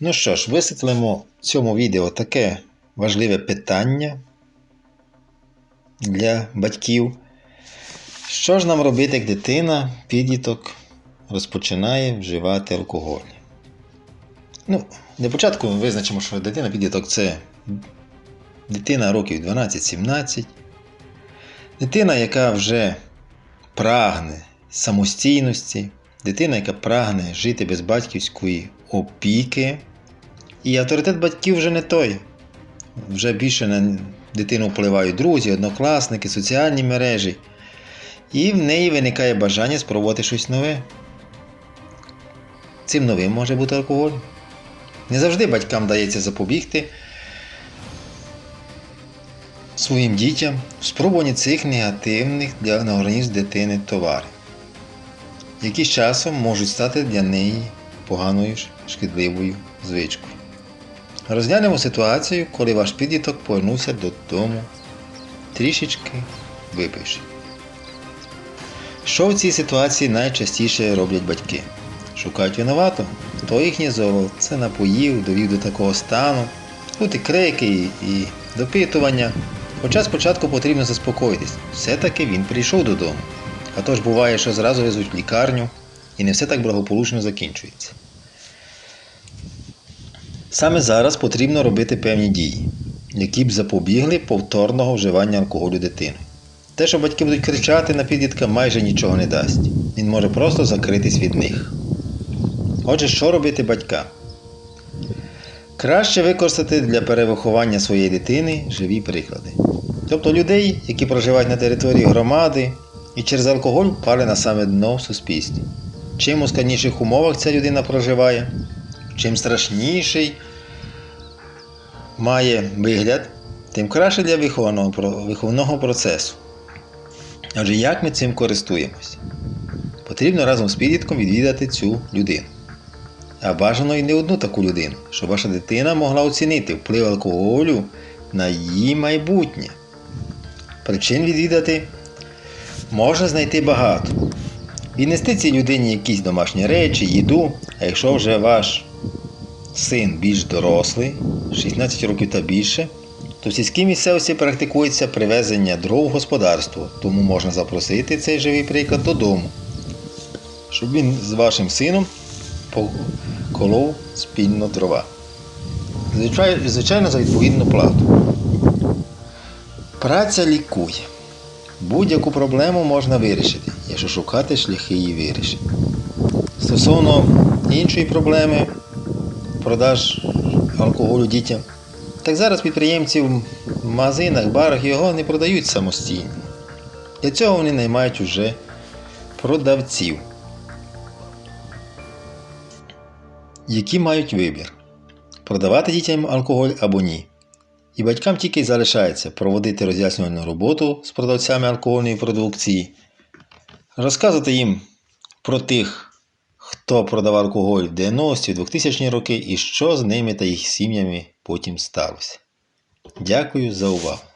Ну що ж, висвітлимо в цьому відео таке важливе питання для батьків. Що ж нам робити, як дитина, підліток розпочинає вживати алкоголь? Ну, для початку визначимо, що дитина підліток це дитина років 12-17. Дитина, яка вже прагне самостійності, дитина, яка прагне жити без батьківської опіки. І авторитет батьків вже не той. Вже більше на дитину впливають друзі, однокласники, соціальні мережі. І в неї виникає бажання спробувати щось нове. Цим новим може бути алкоголь. Не завжди батькам дається запобігти своїм дітям в спробуванні цих негативних для організму дитини товарів, які з часом можуть стати для неї поганою шкідливою звичкою. Розглянемо ситуацію, коли ваш підліток повернувся додому трішечки випивши. Що в цій ситуації найчастіше роблять батьки? Шукають винувато, то їхнє золо це напоїв, довів до такого стану, тут і крики, і допитування. Хоча спочатку потрібно заспокоїтись, все-таки він прийшов додому. А то ж буває, що зразу везуть в лікарню, і не все так благополучно закінчується. Саме зараз потрібно робити певні дії, які б запобігли повторного вживання алкоголю дитиною. Те, що батьки будуть кричати на підлітка, майже нічого не дасть. Він може просто закритись від них. Отже, що робити батькам? Краще використати для перевиховання своєї дитини живі приклади. Тобто людей, які проживають на території громади і через алкоголь впали на саме дно в суспільстві. Чим у складніших умовах ця людина проживає, чим страшніший має вигляд, тим краще для виховного, виховного процесу. Отже, як ми цим користуємось? Потрібно разом з підлітком відвідати цю людину. А бажано і не одну таку людину, щоб ваша дитина могла оцінити вплив алкоголю на її майбутнє. Причин відвідати можна знайти багато. Віднести цій людині якісь домашні речі, їду, а якщо вже ваш син більш дорослий, 16 років та більше, то в сільській місцевості практикується привезення дров в господарство, тому можна запросити цей живий приклад додому, щоб він з вашим сином поколов спільно дрова. Звичайно, за відповідну плату. Праця лікує. Будь-яку проблему можна вирішити, якщо шукати шляхи її вирішення. Стосовно іншої проблеми продаж алкоголю дітям, так зараз підприємці в магазинах, барах його не продають самостійно. Для цього вони наймають уже продавців, які мають вибір продавати дітям алкоголь або ні. І батькам тільки залишається проводити роз'яснювальну роботу з продавцями алкогольної продукції, розказувати їм про тих, хто продавав алкоголь в 90-ті, 2000 роки і що з ними та їх сім'ями потім сталося. Дякую за увагу!